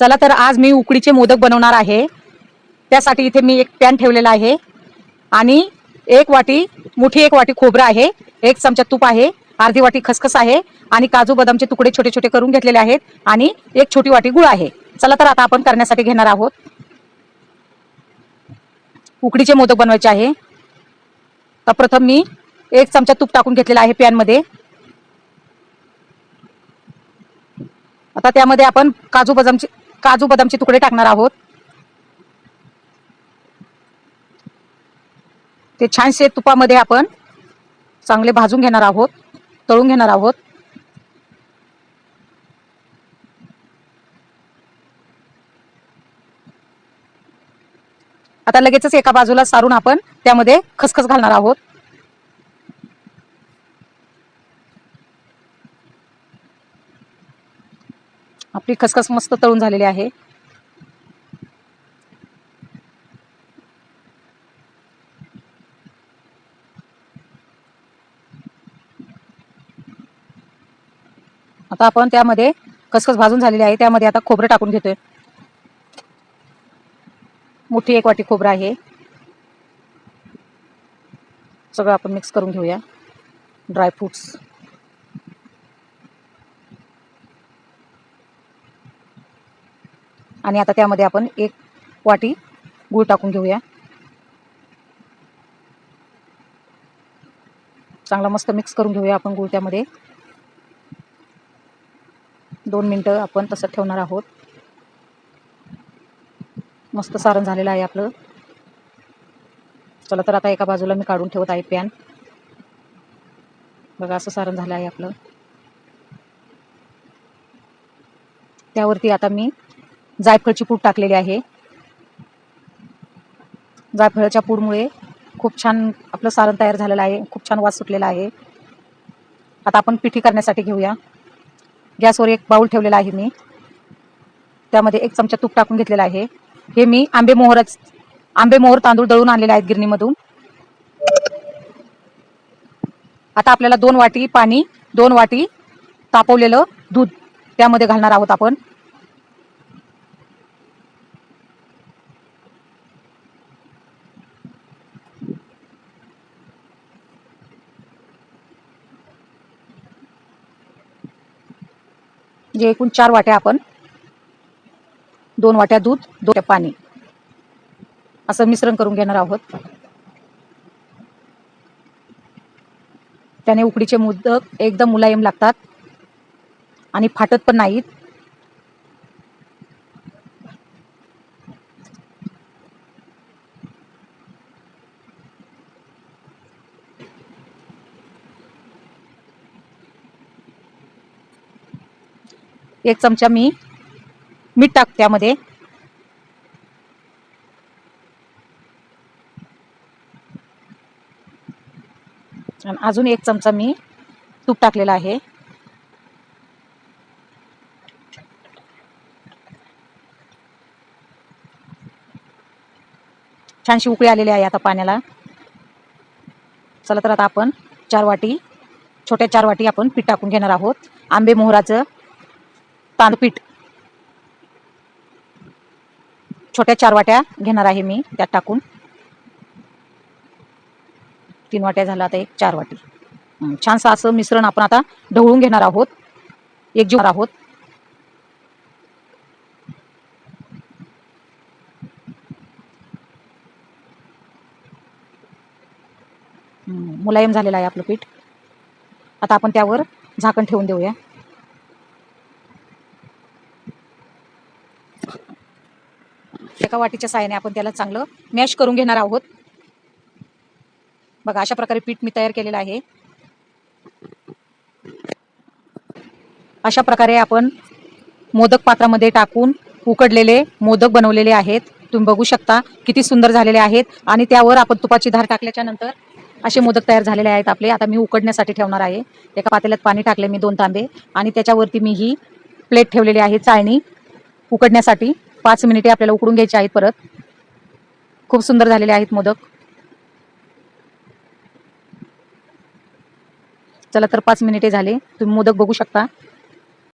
चला तर आज मी उकडीचे मोदक बनवणार आहे. त्यासाठी इथे मी एक पॅन ठेवलेला आहे. आणि एक वाटी मोठी एक वाटी खोबरं आहे. एक चमचा तूप आहे. अर्धी वाटी खसखस आहे. आणि काजू बदामचे तुकडे छोटे छोटे करून घेतलेले आहेत. आणि एक छोटी वाटी गुळ आहे. चला तर आता आपण करण्यासाठी घेणार आहोत. उकडीचे मोदक बनवायचे आहे. तर प्रथम मी एक चमचा तूप टाकून घेतलेला आहे पॅनमध्ये. आता त्यामध्ये आपण काजू बदामचे काजू बदामचे तुकडे टाकणार आहोत. ते छानसे तुपामध्ये आपण चांगले भाजून घेणार आहोत तळून घेणार आहोत. आता लगेचच एका बाजूला सारून आपण त्यामध्ये खसखस घालणार आहोत. आपली खसखस मस्त तळून झालेली आहे. आता आपण त्यामध्ये खसखस भाजून झालेली आहे. त्यामध्ये आता खोबरं टाकून घेतोय. मोठी एक वाटी खोबरं आहे. सगळं आपण मिक्स करून घेऊया. ड्रायफ्रुट्स आणि आता त्यामध्ये आपण एक वाटी गूळ टाकून घेऊया. चांगला मस्त मिक्स करून घेऊया आपण गूळ त्यामध्ये. दोन मिनटं आपण तसं ठेवणार आहोत. मस्त सारण झालेलं आहे आपलं. चला तर आता एका बाजूला मी काढून ठेवत आहे पॅन बघा असं सारण झालं आहे आपलं. त्यावरती आता मी जायफळची पूड टाकलेली आहे. जायफळाच्या पूडमुळे खूप छान आपलं सारण तयार झालेलं आहे. खूप छान वास सुटलेला आहे. आता आपण पिठी करण्यासाठी घेऊया. गॅसवर एक बाऊल ठेवलेला आहे मी. त्यामध्ये एक चमचा तूप टाकून घेतलेला आहे. हे मी आंबे मोहरच आंबे मोहर तांदूळ दळून आणलेले आहेत गिरणीमधून. आता आपल्याला दोन वाटी पाणी दोन वाटी तापवलेलं दूध त्यामध्ये घालणार आहोत आपण. म्हणजे एकूण चार वाट्या आपण दोन वाट्या दूध दोन वाट्या पाणी असं मिश्रण करून घेणार आहोत. त्याने उकडीचे मोदक एकदम मुलायम लागतात आणि फाटत पण नाहीत. एक चमचा मी मीठ टाक त्यामध्ये. आणि अजून एक चमचा मी तूप टाकलेला आहे. छानशी उकळी आलेली आहे आता पाण्याला. चला तर आता आपण चार वाटी छोट्या चार वाटी आपण पीठ टाकून घेणार आहोत. आंबे मोहराचं तांदपीठ छोट्या चार वाट्या घेणार आहे मी त्यात टाकून. तीन वाट्या झाला आता एक चार वाटी. छानसं असं मिश्रण आपण आता ढवळून घेणार आहोत. एकजीव आहोत. मुलायम झालेलं आहे आपलं पीठ. आता आपण त्यावर झाकण ठेवून देऊया. एका वाटीच्या साहाय्याने आपण त्याला चांगलं मॅश करून घेणार आहोत. बघा अशा प्रकारे पीठ मी तयार केलेलं आहे. अशा प्रकारे आपण मोदक पात्रामध्ये टाकून उकडलेले मोदक बनवलेले आहेत. तुम्ही बघू शकता किती सुंदर झालेले आहेत आणि त्यावर आपण तुपाची धार टाकल्याच्या नंतर असे मोदक तयार झालेले आहेत आपले. आता मी उकडण्यासाठी ठेवणार आहे. एका पातेल्यात पाणी टाकले मी दोन तांबे आणि त्याच्यावरती मी ही प्लेट ठेवलेली आहे चाळणी उकडण्यासाठी. पाच मिनिटे आपल्याला उकडून घ्यायचे आहेत परत. खूप सुंदर झालेले आहेत मोदक. चला तर पाच मिनिटे झाले. तुम्ही मोदक बघू शकता.